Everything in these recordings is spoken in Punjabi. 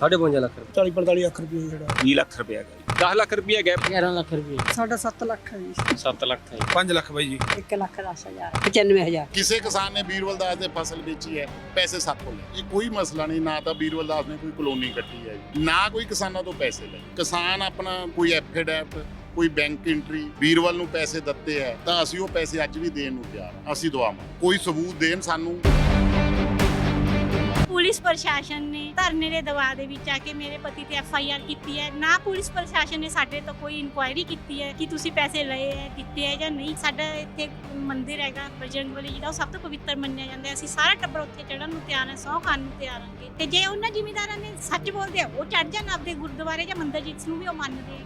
52 ਲੱਖ ਰੁਪਏ। 40 45 ਲੱਖ ਰੁਪਏ ਜਿਹੜਾ। 20 ਲੱਖ ਰੁਪਏ ਗਿਆ 10 ਲੱਖ ਰੁਪਏ ਗੈਪ 11 ਲੱਖ ਰੁਪਏ। ਸਾਡਾ 7 ਲੱਖ ਹੈ ਜੀ। 7 ਲੱਖ ਹੈ 5 ਲੱਖ ਬਾਈ ਜੀ। 1 ਲੱਖ 10 ਹਜ਼ਾਰ 95000 ਕਿਸੇ ਕਿਸਾਨ ਨੇ ਬੀਰਬਲ ਦਾਸ ਦੇ ਫਸਲ ਵੇਚੀ ਹੈ ਪੈਸੇ ਸਾਥੋਂ ਲਏ ਇਹ ਕੋਈ ਮਸਲਾ ਨਹੀਂ ਨਾ ਤਾਂ ਬੀਰਬਲ ਦਾਸ ਨੇ ਕੋਈ ਕਲੋਨੀ ਕੱਟੀ ਹੈ ਜੀ, ਨਾ ਕੋਈ ਕਿਸਾਨਾਂ ਤੋਂ ਪੈਸੇ ਲਏ। ਕਿਸਾਨ ਆਪਣਾ ਕੋਈ ਐਫੀਡੈਵਿਟ ਕੋਈ ਬੈਂਕ ਐਂਟਰੀ ਬੀਰਬਲ ਨੂੰ ਪੈਸੇ ਦਿੱਤੇ ਹੈ ਤਾਂ ਅਸੀਂ ਉਹ ਪੈਸੇ ਅੱਜ ਵੀ ਦੇਣ ਨੂੰ ਤਿਆਰ ਹਾਂ। ਅਸੀਂ ਦਵਾਵਾਂ ਕੋਈ ਸਬੂਤ ਦੇਣ ਸਾਨੂੰ। ਪੁਲਿਸ ਪ੍ਰਸ਼ਾਸਨ ਨੇ ਧਰਨੇ ਦੇ ਦਬਾਅ ਦੇ ਵਿੱਚ ਆ ਕੇ ਮੇਰੇ ਪਤੀ ਤੇ ਐਫ ਆਈ ਆਰ ਕੀਤੀ ਹੈ। ਨਾ ਪੁਲਿਸ ਪ੍ਰਸ਼ਾਸਨ ਨੇ ਸਾਡੇ ਤੋਂ ਕੋਈ ਇਨਕੁਆਇਰੀ ਕੀਤੀ ਹੈ ਕਿ ਤੁਸੀਂ ਪੈਸੇ ਲਏ ਹੈ, ਦਿੱਤੇ ਹੈ ਜਾਂ ਨਹੀਂ। ਸਾਡਾ ਇੱਥੇ ਮੰਦਿਰ ਹੈਗਾ, ਬਜਰੰਗ ਬਲੀ ਜਿਹੜਾ ਉਹ ਸਭ ਤੋਂ ਪਵਿੱਤਰ ਮੰਨਿਆ ਜਾਂਦਾ ਹੈ। ਅਸੀਂ ਸਾਰਾ ਟੱਬਰ ਉੱਥੇ ਚੜਨ ਨੂੰ ਤਿਆਰ ਹਾਂ ਸਹੁੰ ਖਾਣ ਨੂੰ ਤਿਆਰ ਹਾਂਗੇ। ਤੇ ਜੇ ਉਹਨਾਂ ਜ਼ਿਮੀਂਦਾਰਾਂ ਨੇ ਸੱਚ ਬੋਲਦੇ ਆ, ਉਹ ਚੜ ਜਾਣ ਆਪਦੇ ਗੁਰਦੁਆਰੇ ਜਾਂ ਮੰਦਿਰ ਜਿਸ ਨੂੰ ਵੀ ਉਹ ਮੰਨਦੇ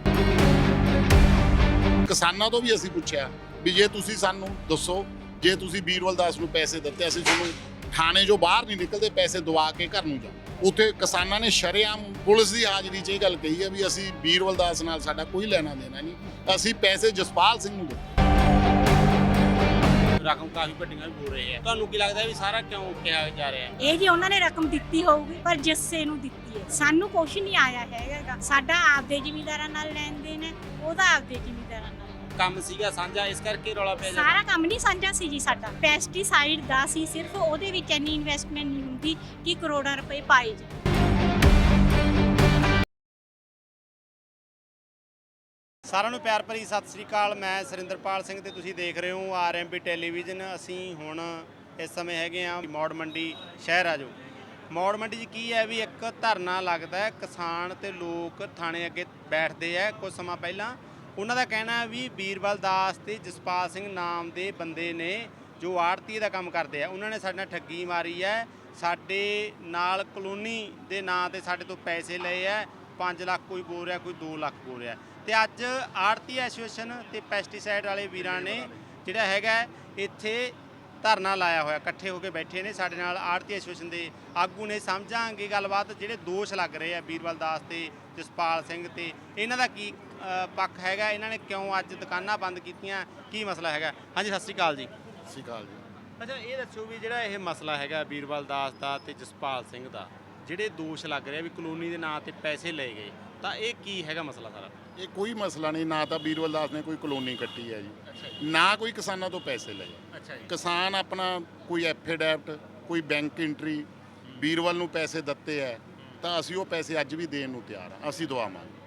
ਕਿਸਾਨਾਂ ਤੋਂ ਵੀ ਅਸੀਂ ਪੁੱਛਿਆ ਵੀ ਜੇ ਤੁਸੀਂ ਸਾਨੂੰ ਦੱਸੋ, ਜੇ ਤੁਸੀਂ ਬੀਰਬਲ ਦਾਸ ਨੂੰ ਪੈਸੇ ਦਿੱਤੇ, ਅਸੀਂ ਤੁਹਾਨੂੰ ਥਾਣੇ ਜੋ ਬਾਹਰ ਨਹੀਂ ਨਿਕਲਦੇ ਪੈਸੇ ਦਵਾ ਕੇ ਘਰ ਨੂੰ ਜਾਓ। ਉੱਥੇ ਕਿਸਾਨਾਂ ਨੇ ਸ਼ਰੇਆਮ ਪੁਲਿਸ ਦੀ ਹਾਜ਼ਰੀ 'ਚ ਇਹ ਗੱਲ ਕਹੀ ਹੈ ਵੀ ਅਸੀਂ ਬੀਰਬਲ ਦਾਸ ਨਾਲ ਸਾਡਾ ਕੋਈ ਲੈਣਾ ਦੇਣਾ ਨਹੀਂ। ਅਸੀਂ ਪੈਸੇ ਜਸਪਾਲ ਸਿੰਘ ਨੂੰ ਦਿੱਤੇ ਰਕਮ ਕਾਫੀ ਵੱਡੀਆਂ ਵੀ ਬੋਲ ਰਹੇ ਆ। ਤੁਹਾਨੂੰ ਕੀ ਲੱਗਦਾ ਵੀ ਸਾਰਾ ਕਿਉਂ ਕਿਹਾ ਜਾ ਰਿਹਾ ਹੈ? ਇਹ ਜੀ ਉਹਨਾਂ ਨੇ ਰਕਮ ਦਿੱਤੀ ਹੋਊਗੀ ਪਰ ਜੱਸੇ ਨੂੰ ਦਿੱਤੀ ਹੈ। ਸਾਨੂੰ ਕੁਛ ਨਹੀਂ ਆਇਆ ਹੈਗਾ। ਸਾਡਾ ਆਪਦੇ ਜ਼ਿਮੀਂਦਾਰਾਂ ਨਾਲ ਲੈਣ ਦੇਣ ਹੈ ਉਹਦਾ ਆਪਦੇ ਜ਼ਿਮੀਂਦਾਰਾਂ ਨਾਲ ਕੰਮ ਸੀਗਾ ਸਾਂਝਾ ਇਸ ਕਰਕੇ ਰੌਲਾ ਪਿਆ ਜਾਂਦਾ। ਸਾਰਾ ਕੰਮ ਨਹੀਂ ਸਾਂਝਾ ਸੀ ਜੀ ਸਾਡਾ। ਪੈਸਟੀਸਾਈਡ ਦਾ ਸੀ ਸਿਰਫ ਉਹਦੇ ਵਿੱਚ ਇੰਨੀ ਇਨਵੈਸਟਮੈਂਟ ਨਹੀਂ ਹੁੰਦੀ ਕਿ ਕਰੋੜਾਂ ਰੁਪਏ ਪਾਏ ਜਾਣ। ਸਾਰਿਆਂ ਨੂੰ ਪਿਆਰ ਭਰੀ ਸਤਿ ਸ੍ਰੀ ਅਕਾਲ। ਮੈਂ ਸੁਰਿੰਦਰਪਾਲ ਸਿੰਘ ਤੇ ਤੁਸੀਂ ਦੇਖ ਰਹੇ ਹੋ ਆਰਐਮਬੀ ਟੈਲੀਵਿਜ਼ਨ। ਅਸੀਂ ਹੁਣ ਇਸ ਸਮੇਂ ਹੈਗੇ ਆ ਮੌੜ ਮੰਡੀ ਸ਼ਹਿਰ ਆ ਜੋ ਮੌੜ ਮੰਡੀ 'ਚ ਕੀ ਹੈ ਵੀ ਇੱਕ ਧਰਨਾ ਲੱਗਦਾ ਹੈ ਕਿਸਾਨ ਤੇ ਲੋਕ ਥਾਣੇ ਅੱਗੇ ਬੈਠਦੇ ਆ ਕੁਝ ਸਮਾਂ ਪਹਿਲਾਂ ਉਹਨਾਂ ਦਾ ਕਹਿਣਾ ਵੀ ਬੀਰਬਲ ਦਾਸ ਤੇ ਜਸਪਾਲ ਸਿੰਘ ਨਾਮ ਦੇ ਬੰਦੇ ਨੇ ਜੋ ਆੜਤੀ ਦਾ ਕੰਮ ਕਰਦੇ ਆ, ਉਹਨਾਂ ਨੇ ਸਾਡੇ ਨਾਲ ਠੱਗੀ ਮਾਰੀ ਹੈ। ਸਾਡੇ ਨਾਲ ਕਲੋਨੀ ਦੇ ਨਾਂ ਤੇ ਸਾਡੇ ਤੋਂ ਪੈਸੇ ਲਏ ਆ 5 ਲੱਖ ਕੋਈ ਬੋਲ ਰਿਹਾ, ਕੋਈ 2 ਲੱਖ ਬੋਲ ਰਿਹਾ। ਤੇ ਅੱਜ ਆੜਤੀ ਐਸੋਸੀਏਸ਼ਨ ਤੇ ਪੈਸਟੀਸਾਈਡ ਵਾਲੇ ਵੀਰਾਂ ਨੇ ਜਿਹੜਾ ਹੈਗਾ ਇੱਥੇ ਧਰਨਾ ਲਾਇਆ ਹੋਇਆ, ਇਕੱਠੇ ਹੋ ਕੇ ਬੈਠੇ ਨੇ। ਸਾਡੇ ਨਾਲ ਆੜਤੀ ਐਸੋਸੀਏਸ਼ਨ ਦੇ ਆਗੂ ਨੇ, ਸਮਝਾਂਗੇ ਗੱਲਬਾਤ, ਜਿਹੜੇ ਦੋਸ਼ ਲੱਗ ਰਹੇ ਆ ਬੀਰਬਲ ਦਾਸ ਤੇ ਜਸਪਾਲ ਸਿੰਘ ਤੇ। ਇਹਨਾਂ ਦਾ ਕੀ ਪੱਖ ਹੈਗਾ ਇਹਨਾਂ ਨੇ ਕਿਉਂ ਅੱਜ ਦੁਕਾਨਾਂ ਬੰਦ ਕੀਤੀਆਂ? ਕੀ ਮਸਲਾ ਹੈਗਾ? ਹਾਂਜੀ ਸਤਿ ਸ਼੍ਰੀ ਅਕਾਲ ਜੀ। ਸਤਿ ਸ਼੍ਰੀ ਅਕਾਲ ਜੀ। ਅੱਛਾ ਇਹ ਦੱਸੋ ਵੀ ਜਿਹੜਾ ਇਹ ਮਸਲਾ ਹੈਗਾ ਵੀਰਵਲ ਦਾਸ ਦਾ ਤੇ ਜਸਪਾਲ ਸਿੰਘ ਦਾ ਜਿਹੜੇ ਦੋਸ਼ ਲੱਗ ਰਹੇ ਆ ਵੀ ਕਲੋਨੀ ਦੇ ਨਾਂ ਤੇ ਪੈਸੇ ਲਏ ਗਏ ਤਾਂ ਇਹ ਕੀ ਹੈਗਾ ਮਸਲਾ ਸਾਰਾ? ਇਹ ਕੋਈ ਮਸਲਾ ਨਹੀਂ ਨਾ ਤਾਂ ਬੀਰਬਲ ਦਾਸ ਨੇ ਕੋਈ ਕਲੋਨੀ ਕੱਟੀ ਹੈ ਜੀ। ਨਾ ਕੋਈ ਕਿਸਾਨਾਂ ਤੋਂ ਪੈਸੇ ਲਏ। ਅੱਛਾ ਜੀ। ਕਿਸਾਨ ਆਪਣਾ ਕੋਈ ਐਫੀਡੈਵਿਟ ਕੋਈ ਬੈਂਕ ਐਂਟਰੀ ਬੀਰਬਲ ਨੂੰ ਪੈਸੇ ਦਿੱਤੇ ਹੈ ਤਾਂ ਅਸੀਂ ਉਹ ਪੈਸੇ ਅੱਜ ਵੀ ਦੇਣ ਨੂੰ ਤਿਆਰ ਹਾਂ ਅਸੀਂ ਦਵਾਵਾਂਗੇ।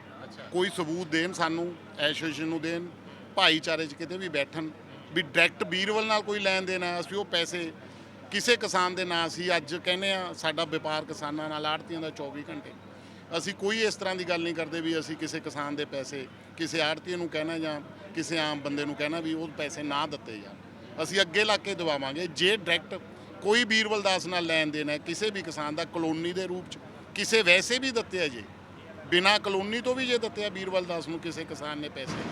ਕੋਈ ਸਬੂਤ ਦੇਣ ਸਾਨੂੰ, ਐਸੋਸੀਏਸ਼ਨ ਨੂੰ ਦੇਣ, ਭਾਈਚਾਰੇ 'ਚ ਕਿਤੇ ਵੀ ਬੈਠਣ, ਵੀ ਡਾਇਰੈਕਟ ਬੀਰਵਲ ਨਾਲ ਕੋਈ ਲੈਣ ਦੇਣ ਹੈ ਅਸੀਂ ਉਹ ਪੈਸੇ ਕਿਸੇ ਕਿਸਾਨ ਦੇ ਨਾਂ ਅਸੀਂ ਅੱਜ ਕਹਿੰਦੇ ਆ ਸਾਡਾ ਵਪਾਰ ਕਿਸਾਨਾਂ ਨਾਲ ਆੜਤੀਆਂ ਦਾ 24 ਘੰਟੇ। ਅਸੀਂ ਕੋਈ ਇਸ ਤਰ੍ਹਾਂ ਦੀ ਗੱਲ ਨਹੀਂ ਕਰਦੇ ਵੀ ਅਸੀਂ ਕਿਸੇ ਕਿਸਾਨ ਦੇ ਪੈਸੇ, ਕਿਸੇ ਆੜਤੀ ਨੂੰ ਕਹਿਣਾ ਜਾਂ ਕਿਸੇ ਆਮ ਬੰਦੇ ਨੂੰ ਕਹਿਣਾ ਵੀ ਉਹ ਪੈਸੇ ਨਾ ਦਿੱਤੇ ਜਾਣ। ਅਸੀਂ ਅੱਗੇ ਲਾ ਕੇ ਦਵਾਵਾਂਗੇ, ਜੇ ਡਾਇਰੈਕਟ ਕੋਈ ਬੀਰਵਲ ਦਾਸ ਨਾਲ ਲੈਣ ਦੇਣ ਹੈ ਕਿਸੇ ਵੀ ਕਿਸਾਨ ਦਾ, ਕਲੋਨੀ ਦੇ ਰੂਪ 'ਚ, ਕਿਸੇ ਵੈਸੇ ਵੀ ਦਿੱਤੇ ਆ ਜੇ ਬਿਨਾ ਕਲੋਨੀ ਤੋਂ ਵੀ ਜੇ ਦਿੱਤੇ ਆ ਬੀਰਬਲ ਦਾਸ ਨੂੰ ਕਿਸੇ ਕਿਸਾਨ ਨੇ ਪੈਸੇ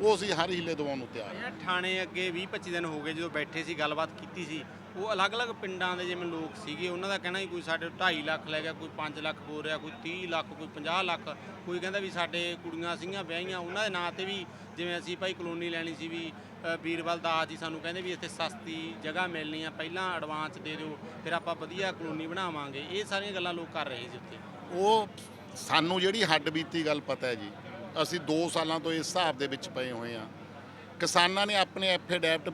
ਉਹ ਅਸੀਂ ਹਰ ਹੀਲੇ ਦਵਾਉਣ ਨੂੰ ਤਿਆਰ ਹਾਂ ਇਹ ਥਾਣੇ ਅੱਗੇ 20 25 ਦਿਨ ਹੋ ਗਏ ਜਦੋਂ ਬੈਠੇ ਸੀ ਗੱਲਬਾਤ ਕੀਤੀ ਸੀ। ਉਹ ਅਲੱਗ-ਅਲੱਗ ਪਿੰਡਾਂ ਦੇ ਜਿਵੇਂ ਲੋਕ ਸੀਗੇ ਉਹਨਾਂ ਦਾ ਕਹਿਣਾ ਸੀ ਕੋਈ ਸਾਡੇ 2.5 ਲੱਖ ਲੈ ਗਿਆ ਕੋਈ 5 ਲੱਖ ਬੋਲ ਰਿਹਾ ਕੋਈ 30 ਲੱਖ ਕੋਈ 50 ਲੱਖ। ਕੋਈ ਕਹਿੰਦਾ ਵੀ ਸਾਡੇ ਕੁੜੀਆਂ ਸੀਗੀਆਂ ਵਿਆਹੀਆਂ ਉਹਨਾਂ ਦੇ ਨਾਂ ਤੇ ਵੀ ਜਿਵੇਂ ਅਸੀਂ ਭਾਈ ਕਲੋਨੀ ਲੈਣੀ ਸੀ ਵੀ ਅ, ਵੀਰਬਲ ਦਾਸ ਜੀ ਸਾਨੂੰ ਕਹਿੰਦੇ ਵੀ ਇੱਥੇ ਸਸਤੀ ਜਗ੍ਹਾ ਮਿਲਣੀ ਆ ਪਹਿਲਾਂ ਐਡਵਾਂਸ ਦੇ ਦਿਓ ਫਿਰ ਆਪਾਂ ਵਧੀਆ ਕਲੋਨੀ ਬਣਾਵਾਂਗੇ। ਇਹ ਸਾਰੀਆਂ ਗੱਲਾਂ ਲੋਕ ਕਰ ਰਹੇ ਸੀ ਉੱਥੇ। ਉਹ ਸਾਨੂੰ ਜਿਹੜੀ ਹੱਡ ਬੀਤੀ ਗੱਲ ਪਤਾ ਹੈ ਜੀ ਅਸੀਂ 2 ਸਾਲਾਂ ਤੋਂ ਇਸ ਹਿਸਾਬ ਦੇ ਵਿੱਚ ਪਏ ਹੋਏ ਆ ਕਿਸਾਨਾਂ ਨੇ ਆਪਣੇ ਐਫੀਡੈਵਿਟ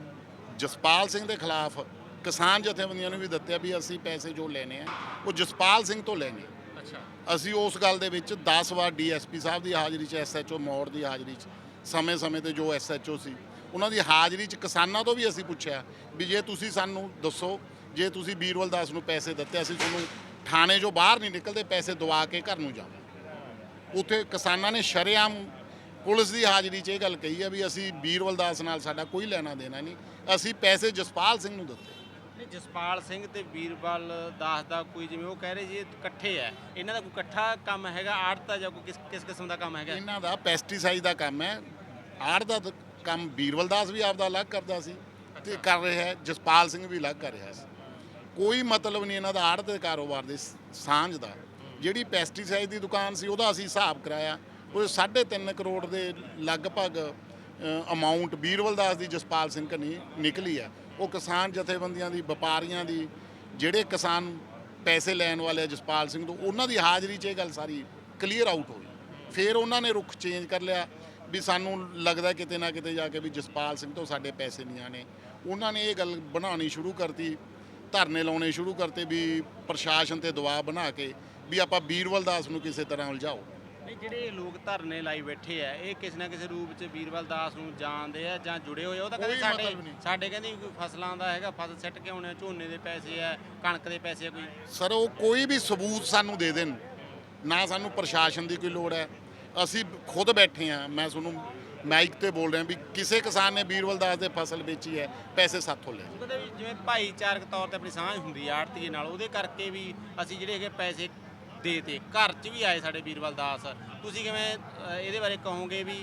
ਜਸਪਾਲ ਸਿੰਘ ਦੇ ਖਿਲਾਫ ਕਿਸਾਨ ਜਥੇਬੰਦੀਆਂ ਨੂੰ ਵੀ ਦਿੱਤੇ ਵੀ ਅਸੀਂ ਪੈਸੇ ਜੋ ਲੈਣੇ ਆ ਉਹ ਜਸਪਾਲ ਸਿੰਘ ਤੋਂ ਲੈਣੇ ਅੱਛਾ। ਅਸੀਂ ਉਸ ਗੱਲ ਦੇ ਵਿੱਚ 10 ਵਾਰ ਡੀਐਸਪੀ ਸਾਹਿਬ ਦੀ ਹਾਜ਼ਰੀ 'ਚ ਐਸਐਚਓ ਮੌੜ ਦੀ ਹਾਜ਼ਰੀ 'ਚ ਸਮੇਂ-ਸਮੇਂ ਤੇ ਜੋ ਐਸਐਚਓ ਸੀ ਉਹਨਾਂ ਦੀ ਹਾਜ਼ਰੀ 'ਚ ਕਿਸਾਨਾਂ ਤੋਂ ਵੀ ਅਸੀਂ ਪੁੱਛਿਆ ਵੀ ਜੇ ਤੁਸੀਂ ਸਾਨੂੰ ਦੱਸੋ ਜੇ ਤੁਸੀਂ ਬੀਰਵਲ ਦਾਸ ਨੂੰ ਪੈਸੇ ਦਿੱਤੇ ਅਸੀਂ ਤੁਹਾਨੂੰ ਥਾਣੇ ਜੋ ਬਾਹਰ ਨਹੀਂ ਨਿਕਲਦੇ ਪੈਸੇ ਦਵਾ ਕੇ ਘਰ ਨੂੰ ਜਾਵਾਂ ਉੱਥੇ ਕਿਸਾਨਾਂ ਨੇ ਸ਼ਰੇਆਮ ਪੁਲਿਸ ਦੀ ਹਾਜ਼ਰੀ 'ਚ ਇਹ ਗੱਲ ਕਹੀ ਹੈ ਵੀ ਅਸੀਂ ਬੀਰਵਲ ਦਾਸ ਨਾਲ ਸਾਡਾ ਕੋਈ ਲੈਣਾ ਦੇਣਾ ਨਹੀਂ ਅਸੀਂ ਪੈਸੇ ਜਸਪਾਲ ਸਿੰਘ ਨੂੰ ਦਿੱਤੇ। ਨਹੀਂ ਜਸਪਾਲ ਸਿੰਘ ਤੇ ਵੀਰਬਲ ਦਾਸ ਦਾ ਕੋਈ ਜਿਵੇਂ ਉਹ ਕਹਿ ਰਹੇ ਜੀ ਇਹ ਇਕੱਠੇ ਹੈ ਇਹਨਾਂ ਦਾ ਕੋਈ ਇਕੱਠਾ ਕੰਮ ਹੈਗਾ ਆੜਤਾ ਜਾਂ ਕੋਈ ਕਿਸ ਕਿਸ ਕਿਸਮ ਦਾ ਕੰਮ ਹੈਗਾ? ਇਹਨਾਂ ਦਾ ਪੈਸਟੀਸਾਈਡ ਦਾ ਕੰਮ ਹੈ। ਆੜ ਦਾ ਕੰਮ ਬੀਰਵਲ ਦਾਸ ਵੀ ਆਪਦਾ ਅਲੱਗ ਕਰਦਾ ਸੀ ਤੇ ਕਰ ਰਿਹਾ ਹੈ ਜਸਪਾਲ ਸਿੰਘ ਵੀ ਅਲੱਗ ਕਰ ਰਿਹਾ ਸੀ। ਕੋਈ ਮਤਲਬ ਨਹੀਂ ਇਹਨਾਂ ਦਾ ਆੜ ਦੇ ਕਾਰੋਬਾਰ ਦੇ ਸਾਂਝ ਦਾ। ਜਿਹੜੀ ਪੈਸਟੀਸਾਈਡ ਦੀ ਦੁਕਾਨ ਸੀ, ਉਹਦਾ ਅਸੀਂ ਹਿਸਾਬ ਕਰਾਇਆ। ਉਹ 3.5 ਕਰੋੜ ਦੇ ਲਗਭਗ ਅਮਾਉਂਟ ਬੀਰਵਲ ਦਾਸ ਦੀ, ਜਸਪਾਲ ਸਿੰਘ ਕਨੀ ਨਿਕਲੀ ਆ। ਉਹ ਕਿਸਾਨ ਜਥੇਬੰਦੀਆਂ ਦੀ, ਵਪਾਰੀਆਂ ਦੀ, ਜਿਹੜੇ ਕਿਸਾਨ ਪੈਸੇ ਲੈਣ ਵਾਲੇ ਆ ਜਸਪਾਲ ਸਿੰਘ ਤੋਂ, ਉਹਨਾਂ ਦੀ ਹਾਜ਼ਰੀ 'ਚ ਇਹ ਗੱਲ ਸਾਰੀ ਕਲੀਅਰ ਆਊਟ ਹੋਈ। ਫਿਰ ਉਹਨਾਂ ਨੇ ਰੁਖ ਚੇਂਜ ਕਰ ਲਿਆ। ਵੀ ਸਾਨੂੰ ਲੱਗਦਾ ਕਿਤੇ ਨਾ ਕਿਤੇ ਜਾ ਕੇ ਵੀ ਜਸਪਾਲ ਸਿੰਘ ਤੋਂ ਸਾਡੇ ਪੈਸੇ ਨਹੀਂ ਆਣੇ ਉਹਨਾਂ ਨੇ ਇਹ ਗੱਲ ਬਣਾਉਣੀ ਸ਼ੁਰੂ ਕਰਤੀ। ਧਰਨੇ ਲਾਉਣੇ ਸ਼ੁਰੂ ਕਰਤੇ ਵੀ ਪ੍ਰਸ਼ਾਸਨ ਤੇ ਦਬਾਅ ਬਣਾ ਕੇ ਵੀ ਆਪਾਂ ਬੀਰਵਲ ਦਾਸ ਨੂੰ ਕਿਸੇ ਤਰ੍ਹਾਂ ਉਲਝਾਓ। ਨਹੀਂ ਜਿਹੜੇ ਲੋਕ ਧਰਨੇ ਲਾਈ ਬੈਠੇ ਆ ਇਹ ਕਿਸੇ ਨਾ ਕਿਸੇ ਰੂਪ 'ਚ ਵੀਰਵਾਲ ਦਾਸ ਨੂੰ ਜਾਣਦੇ ਆ ਜਾਂ ਜੁੜੇ ਹੋਏ ਆ ਉਹ ਤਾਂ ਕਹਿੰਦੇ ਕੋਈ ਸਾਡੇ ਮਤਲਬ ਨਹੀਂ। ਸਾਡੇ ਕਹਿੰਦੇ ਕੋਈ ਫਸਲਾਂ ਦਾ ਹੈਗਾ ਫਸਲ ਸਿੱਟ ਕੇ ਆਉਣੇ ਆ, ਝੋਨੇ ਦੇ ਪੈਸੇ ਆ ਕਣਕ ਦੇ ਪੈਸੇ ਆ ਕੋਈ। ਸਰ ਉਹ ਕੋਈ ਵੀ ਸਬੂਤ ਸਾਨੂੰ ਦੇ ਦੇਣ ਨਾ ਸਾਨੂੰ ਪ੍ਰਸ਼ਾਸਨ ਦੀ ਕੋਈ ਲੋੜ ਹੈ। ਅਸੀਂ ਖੁਦ ਬੈਠੇ ਆ ਮੈਂ ਤੁਹਾਨੂੰ ਮਾਈਕ ਤੇ ਬੋਲ ਰਿਹਾ ਵੀ ਕਿਸੇ ਕਿਸਾਨ ਨੇ ਬੀਰਵਲ ਦਾਸ ਦੇ ਫਸਲ ਵੇਚੀ ਹੈ ਪੈਸੇ ਸਾਥੋਂ ਲੈ ਉਹ ਕਹਿੰਦੇ ਵੀ ਜਿਵੇਂ ਭਾਈਚਾਰਕ ਤੌਰ ਤੇ ਆਪਣੀ ਸਾਂਝ ਹੁੰਦੀ ਆ ਆੜਤੀਏ ਨਾਲ ਉਹਦੇ ਕਰਕੇ ਵੀ ਅਸੀਂ ਜਿਹੜੇ ਹੈਗੇ ਪੈਸੇ ਦੇ ਤੇ ਘਰ 'ਚ ਵੀ ਆਏ ਸਾਡੇ ਵੀਰਵਾਲ ਦਾਸ। ਤੁਸੀਂ ਕਿਵੇਂ ਇਹਦੇ ਬਾਰੇ ਕਹੋਗੇ ਵੀ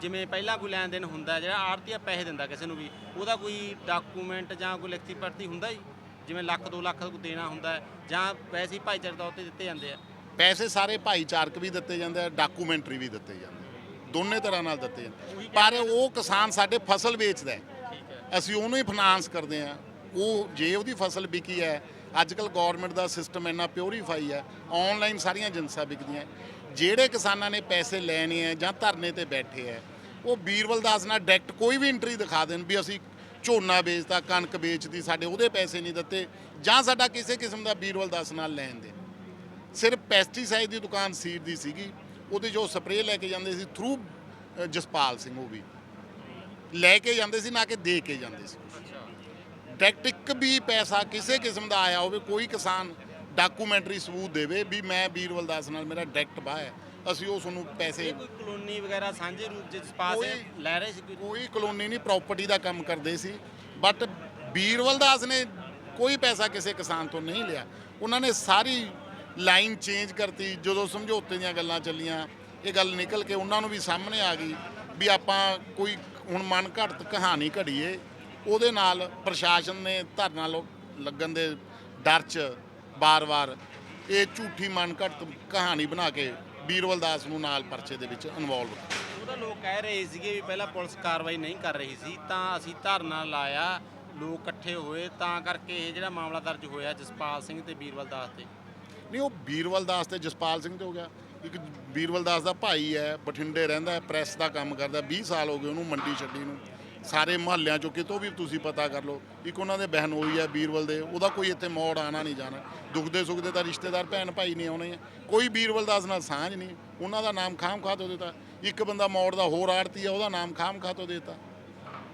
ਜਿਵੇਂ ਪਹਿਲਾਂ ਕੋਈ ਲੈਣ ਦੇਣ ਹੁੰਦਾ ਜਿਹੜਾ ਆੜਤੀਆ ਪੈਸੇ ਦਿੰਦਾ ਕਿਸੇ ਨੂੰ ਵੀ ਉਹਦਾ ਕੋਈ ਡਾਕੂਮੈਂਟ ਜਾਂ ਕੋਈ ਲਿਖਤੀ ਪੜਤੀ ਹੁੰਦਾ ਜੀ? ਜਿਵੇਂ ਲੱਖ 2 ਲੱਖ ਦੇਣਾ ਹੁੰਦਾ ਜਾਂ ਹੀ ਭਾਈਚਾਰਕ ਤੌਰ ਤੇ ਦਿੱਤੇ ਜਾਂਦੇ ਆ? ਪੈਸੇ ਸਾਰੇ ਭਾਈਚਾਰਕ ਵੀ ਦਿੱਤੇ ਜਾਂਦੇ ਆ ਡਾਕੂਮੈਂਟਰੀ ਵੀ ਦਿੱਤੇ ਜਾਂਦੇ ਆ। ਦੋਨੇ ਤਰ੍ਹਾਂ ਨਾਲ ਦਿੱਤੇ ਜਾਂਦੇ ਪਰ ਉਹ ਕਿਸਾਨ ਸਾਡੇ ਫਸਲ ਵੇਚਦਾ ਹੈ। ਅਸੀਂ ਉਹਨੂੰ ਹੀ ਫਾਈਨਾਂਸ ਕਰਦੇ ਆ ਉਹ ਜੇ ਉਹਦੀ ਫਸਲ ਵਿਕੀ ਹੈ। ਅੱਜ ਕੱਲ ਗਵਰਨਮੈਂਟ ਦਾ ਸਿਸਟਮ ਇੰਨਾ ਪਿਓਰੀਫਾਈ ਹੈ। ਆਨਲਾਈਨ ਸਾਰੀਆਂ ਜਿੰਸਾਂ ਵਿਕਦੀਆਂ ਜਿਹੜੇ ਕਿਸਾਨਾਂ ਨੇ ਪੈਸੇ ਲੈਣੇ ਆ ਜਾਂ ਧਰਨੇ ਤੇ ਬੈਠੇ ਆ ਉਹ ਬੀਰਵਲ ਦਾਸ ਨਾਲ ਡਾਇਰੈਕਟ ਕੋਈ ਵੀ ਐਂਟਰੀ ਦਿਖਾ ਦੇਣ ਵੀ ਅਸੀਂ ਝੋਨਾ ਵੇਚਦਾ ਕਣਕ ਵੇਚਦੀ ਸਾਡੇ ਉਹਦੇ ਪੈਸੇ ਨਹੀਂ ਦਿੱਤੇ ਜਾਂ ਸਾਡਾ ਕਿਸੇ ਕਿਸਮ ਦਾ ਬੀਰਬਲ ਦਾਸ ਨਾਲ ਲੈਣ ਦੇ ਸਿਰਫ ਪੈਸਟੀਸਾਈਡ ਦੀ ਦੁਕਾਨ ਸੀਡ ਦੀ ਸੀਗੀ। ਉਹਦੇ ਜੋ ਸਪਰੇਅ ਲੈ ਕੇ ਜਾਂਦੇ ਸੀ ਥਰੂ ਜਸਪਾਲ ਸਿੰਘ ਉਹ ਵੀ। ਲੈ ਕੇ ਜਾਂਦੇ ਸੀ ਨਾ ਕਿ ਦੇ ਕੇ ਜਾਂਦੇ ਸੀ। ਡਾਇਰੈਕਟ ਇੱਕ ਵੀ ਪੈਸਾ ਕਿਸੇ ਕਿਸਮ ਦਾ ਆਇਆ ਹੋਵੇ ਕੋਈ ਕਿਸਾਨ ਡਾਕੂਮੈਂਟਰੀ ਸਬੂਤ ਦੇਵੇ ਵੀ ਮੈਂ ਬੀਰਬਲ ਦਾਸ ਨਾਲ ਮੇਰਾ ਡਾਇਰੈਕਟ ਬਾਹ ਹੈ। ਅਸੀਂ ਉਹ ਤੁਹਾਨੂੰ ਪੈਸੇ ਕੋਈ ਕਲੋਨੀ ਵਗੈਰਾ ਸਾਂਝੇ ਰੂਪ 'ਚ ਪਾਸ ਲੈ ਰਹੇ ਸੀ ਕੋਈ? ਕਲੋਨੀ ਨਹੀਂ ਪ੍ਰਾਪਰਟੀ ਦਾ ਕੰਮ ਕਰਦੇ ਸੀ। ਬਟ ਬੀਰਬਲ ਦਾਸ ਨੇ ਕੋਈ ਪੈਸਾ ਕਿਸੇ ਕਿਸਾਨ ਤੋਂ ਨਹੀਂ ਲਿਆ। ਉਹਨਾਂ ਨੇ ਸਾਰੀ ਲਾਈਨ ਚੇਂਜ ਕਰਤੀ, ਜਦੋਂ ਸਮਝੌਤੇ ਦੀਆਂ ਗੱਲਾਂ ਚੱਲੀਆਂ, ਇਹ ਗੱਲ ਨਿਕਲ ਕੇ ਉਹਨਾਂ ਨੂੰ ਵੀ ਸਾਹਮਣੇ ਆ ਗਈ ਵੀ ਆਪਾਂ ਕੋਈ ਹੁਣ ਮਨ ਘੜਤ ਕਹਾਣੀ ਘੜੀਏ, ਉਹਦੇ ਨਾਲ ਪ੍ਰਸ਼ਾਸਨ ਨੇ ਧਰਨਾ ਲੋ- ਲੱਗਣ ਦੇ ਡਰ 'ਚ ਬਾਰ-ਬਾਰ ਇਹ ਝੂਠੀ ਮਨ ਘੜਤ ਕਹਾਣੀ ਬਣਾ ਕੇ ਬੀਰਵਲ ਦਾਸ ਨੂੰ ਨਾਲ ਪਰਚੇ ਦੇ ਵਿੱਚ ਇਨਵੋਲਵ ਉਹਦਾ ਲੋਕ ਕਹਿ ਰਹੇ ਸੀਗੇ ਵੀ ਪਹਿਲਾਂ ਪੁਲਿਸ ਕਾਰਵਾਈ ਨਹੀਂ ਕਰ ਰਹੀ ਸੀ, ਤਾਂ ਅਸੀਂ ਧਰਨਾ ਲਾਇਆ, ਲੋਕ ਇਕੱਠੇ ਹੋਏ, ਤਾਂ ਕਰਕੇ ਇਹ ਜਿਹੜਾ ਮਾਮਲਾ ਦਰਜ ਹੋਇਆ ਜਸਪਾਲ ਸਿੰਘ ਤੇ ਬੀਰਵਲ ਦਾਸ ਤੇ। ਨਹੀਂ, ਉਹ ਬੀਰਵਲ ਦਾਸ ਤੇ ਜਸਪਾਲ ਸਿੰਘ ਤੇ ਹੋ ਗਿਆ। ਇੱਕ ਬੀਰਵਲ ਦਾਸ ਦਾ ਭਾਈ ਹੈ, ਬਠਿੰਡੇ ਰਹਿੰਦਾ ਹੈ, ਪ੍ਰੈਸ ਦਾ ਕੰਮ ਕਰਦਾ 20 ਸਾਲ ਹੋ ਗਏ ਉਹਨੂੰ ਮੰਡੀ ਛੱਡੀ ਨੂੰ। ਸਾਰੇ ਮਹੱਲਿਆਂ ਚੋਂ ਕਿਤੋਂ ਵੀ ਤੁਸੀਂ ਪਤਾ ਕਰ ਲਓ, ਇੱਕ ਉਹਨਾਂ ਦੇ ਬਹਿਨ ਹੋਈ ਹੈ ਬੀਰਵਲ ਦੇ। ਉਹਦਾ ਕੋਈ ਇੱਥੇ ਮੋੜ ਆਣਾ ਨਹੀਂ ਜਾਣਾ। ਦੁਖਦੇ ਸੁਖਦੇ ਤਾਂ ਰਿਸ਼ਤੇਦਾਰ ਭੈਣ ਭਾਈ ਨਹੀਂ ਆਉਣੇ ਆ। ਕੋਈ ਬੀਰਵਲ ਦਾਸ ਨਾਲ ਸਾਂਝ ਨਹੀਂ। ਉਹਨਾਂ ਦਾ ਨਾਮ ਖਾਮ ਖਾ ਤੋਂ ਦਿੱਤਾ। ਇੱਕ ਬੰਦਾ ਮੋੜ ਦਾ ਹੋਰ ਆੜਤੀ ਹੈ ਉਹਦਾ ਨਾਮ ਖਾਮ ਖਾ ਤੋਂ ਦਿੱਤਾ।